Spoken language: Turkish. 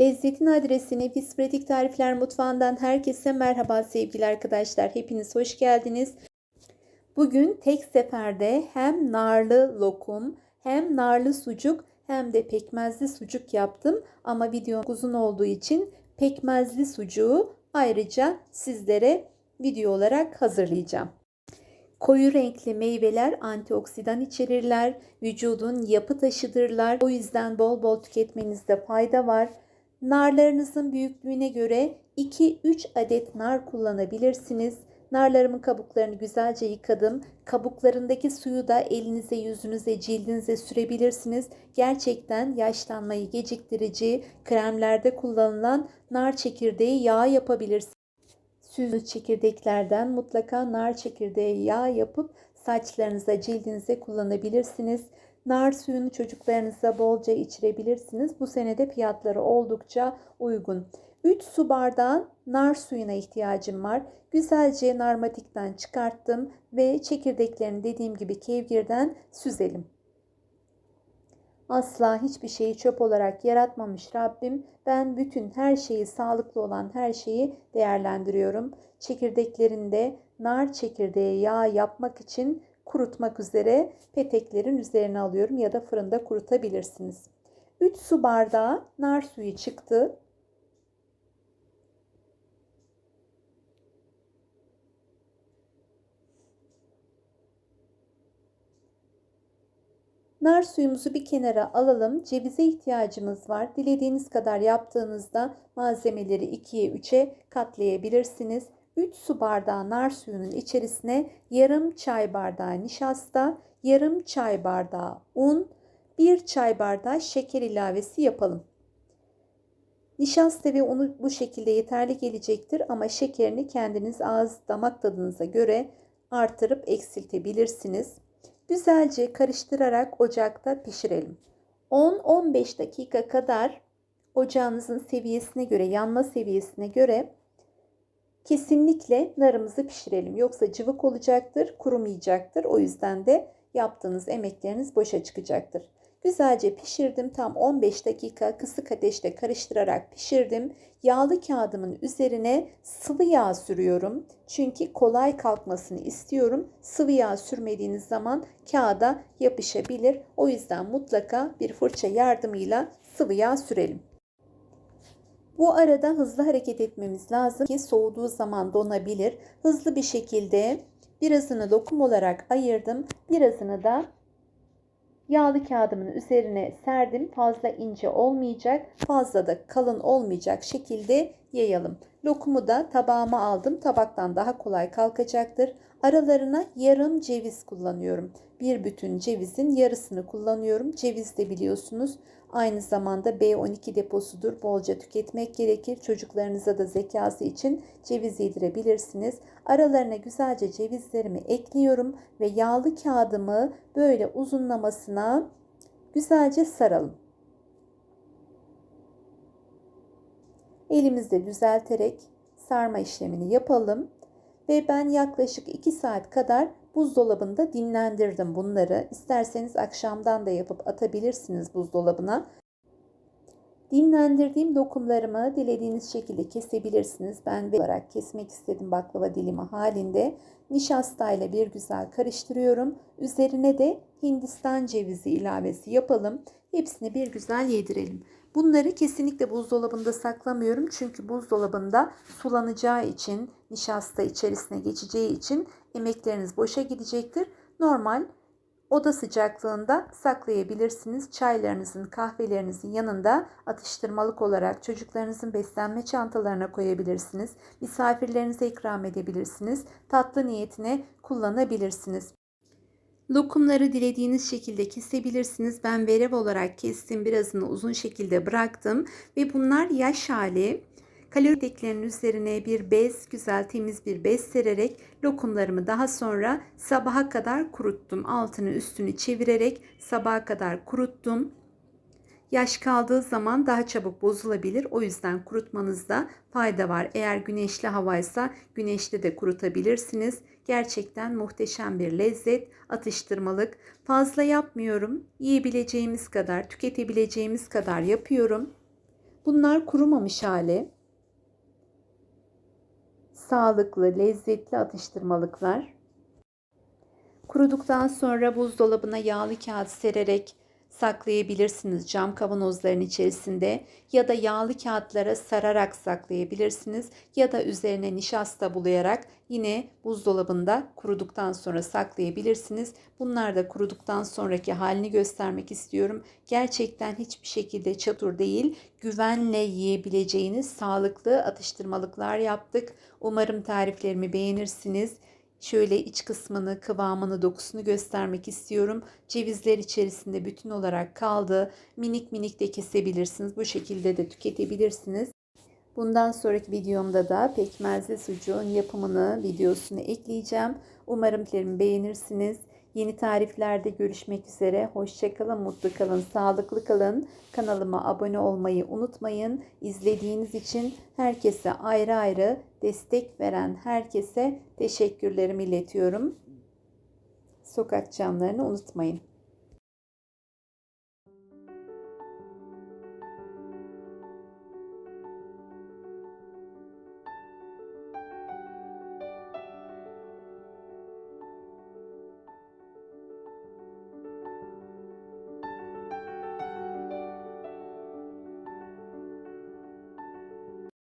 Lezzetin adresi Nefis Pratik Tarifler Mutfağı'ndan herkese merhaba sevgili arkadaşlar. Hepiniz hoş geldiniz. Bugün tek seferde hem narlı lokum hem narlı sucuk hem de pekmezli sucuk yaptım. Ama video uzun olduğu için pekmezli sucuğu ayrıca sizlere video olarak hazırlayacağım. Koyu renkli meyveler antioksidan içerirler, vücudun yapı taşıdırlar. O yüzden bol bol tüketmenizde fayda var. Narlarınızın büyüklüğüne göre 2-3 adet nar kullanabilirsiniz. Narlarımın kabuklarını güzelce yıkadım. Kabuklarındaki suyu da elinize, yüzünüze, cildinize sürebilirsiniz. Gerçekten yaşlanmayı geciktirici kremlerde kullanılan nar çekirdeği yağ yapabilirsiniz. Süzü çekirdeklerden mutlaka nar çekirdeği yağ yapıp saçlarınıza, cildinize kullanabilirsiniz. Nar suyunu çocuklarınıza bolca içirebilirsiniz. Bu senede fiyatları oldukça uygun. 3 su bardağı nar suyuna ihtiyacım var. Güzelce narmatikten çıkarttım ve çekirdeklerini dediğim gibi kevgirden süzelim. Asla hiçbir şeyi çöp olarak yaratmamış Rabbim. Ben bütün her şeyi, sağlıklı olan her şeyi değerlendiriyorum. Çekirdeklerinde nar çekirdeği yağ yapmak için kurutmak üzere peteklerin üzerine alıyorum ya da fırında kurutabilirsiniz. 3 su bardağı nar suyu çıktı. Nar suyumuzu bir kenara alalım. Cevize ihtiyacımız var. Dilediğiniz kadar yaptığınızda malzemeleri 2'ye 3'e katlayabilirsiniz. 3 su bardağı nar suyunun içerisine yarım çay bardağı nişasta, yarım çay bardağı un, 1 çay bardağı şeker ilavesi yapalım. Nişasta ve unu bu şekilde yeterli gelecektir ama şekerini kendiniz ağız damak tadınıza göre artırıp eksiltebilirsiniz. Güzelce karıştırarak ocakta pişirelim. 10-15 dakika kadar ocağınızın seviyesine göre, yanma seviyesine göre kesinlikle narımızı pişirelim. Yoksa cıvık olacaktır, kurumayacaktır. O yüzden de yaptığınız emekleriniz boşa çıkacaktır. Güzelce pişirdim. Tam 15 dakika kısık ateşte karıştırarak pişirdim. Yağlı kağıdımın üzerine sıvı yağ sürüyorum. Çünkü kolay kalkmasını istiyorum. Sıvı yağ sürmediğiniz zaman kağıda yapışabilir. O yüzden mutlaka bir fırça yardımıyla sıvı yağ sürelim. Bu arada hızlı hareket etmemiz lazım ki soğuduğu zaman donabilir. Hızlı bir şekilde birazını lokum olarak ayırdım. Birazını da Yağlı kağıdımın üzerine serdim. Fazla ince olmayacak, fazla da kalın olmayacak şekilde yayalım. Lokumu da tabağıma aldım. Tabaktan daha kolay kalkacaktır. Aralarına yarım ceviz kullanıyorum. Bir bütün cevizin yarısını kullanıyorum. Ceviz de biliyorsunuz aynı zamanda B12 deposudur. Bolca tüketmek gerekir. Çocuklarınıza da zekası için ceviz yedirebilirsiniz. Aralarına güzelce cevizlerimi ekliyorum ve yağlı kağıdımı böyle uzunlamasına güzelce saralım. Elimizde düzelterek sarma işlemini yapalım. Ve ben yaklaşık 2 saat kadar buzdolabında dinlendirdim bunları. İsterseniz akşamdan da yapıp atabilirsiniz buzdolabına. Dinlendirdiğim dokumlarımı dilediğiniz şekilde kesebilirsiniz. Ben olarak kesmek istedim baklava dilimi halinde. Nişasta ile bir güzel karıştırıyorum. Üzerine de Hindistan cevizi ilavesi yapalım. Hepsini bir güzel yedirelim. Bunları kesinlikle buzdolabında saklamıyorum. Çünkü buzdolabında sulanacağı için, nişasta içerisine geçeceği için emekleriniz boşa gidecektir. Normal oda sıcaklığında saklayabilirsiniz. Çaylarınızın, kahvelerinizin yanında atıştırmalık olarak çocuklarınızın beslenme çantalarına koyabilirsiniz. Misafirlerinize ikram edebilirsiniz. Tatlı niyetine kullanabilirsiniz. Lokumları dilediğiniz şekilde kesebilirsiniz. Ben verev olarak kestim. Birazını uzun şekilde bıraktım. Ve bunlar yaş hali. Kalori deklerinin üzerine bir bez, güzel temiz bir bez sererek lokumlarımı daha sonra sabaha kadar kuruttum. Altını üstünü çevirerek sabaha kadar kuruttum. Yaş kaldığı zaman daha çabuk bozulabilir. O yüzden kurutmanızda fayda var. Eğer güneşli havaysa güneşte de kurutabilirsiniz. Gerçekten muhteşem bir lezzet, atıştırmalık. Fazla yapmıyorum. Yiyebileceğimiz kadar, tüketebileceğimiz kadar yapıyorum. Bunlar kurumamış hali. Sağlıklı, lezzetli atıştırmalıklar. Kuruduktan sonra buzdolabına yağlı kağıt sererek saklayabilirsiniz cam kavanozların içerisinde ya da yağlı kağıtlara sararak saklayabilirsiniz ya da üzerine nişasta bulayarak yine buzdolabında kuruduktan sonra saklayabilirsiniz. Bunlar da kuruduktan sonraki halini göstermek istiyorum. Gerçekten hiçbir şekilde çatur değil, güvenle yiyebileceğiniz sağlıklı atıştırmalıklar yaptık. Umarım tariflerimi beğenirsiniz. Şöyle iç kısmını, kıvamını, dokusunu göstermek istiyorum. Cevizler içerisinde bütün olarak kaldı. Minik minik de kesebilirsiniz. Bu şekilde de tüketebilirsiniz. Bundan sonraki videomda da pekmezli sucuğun yapımını, videosunu ekleyeceğim. Umarım beğenirsiniz. Yeni tariflerde görüşmek üzere. Hoşçakalın, mutlu kalın, sağlıklı kalın. Kanalıma abone olmayı unutmayın. İzlediğiniz için herkese ayrı ayrı destek veren herkese teşekkürlerimi iletiyorum. Sokak camlarını unutmayın.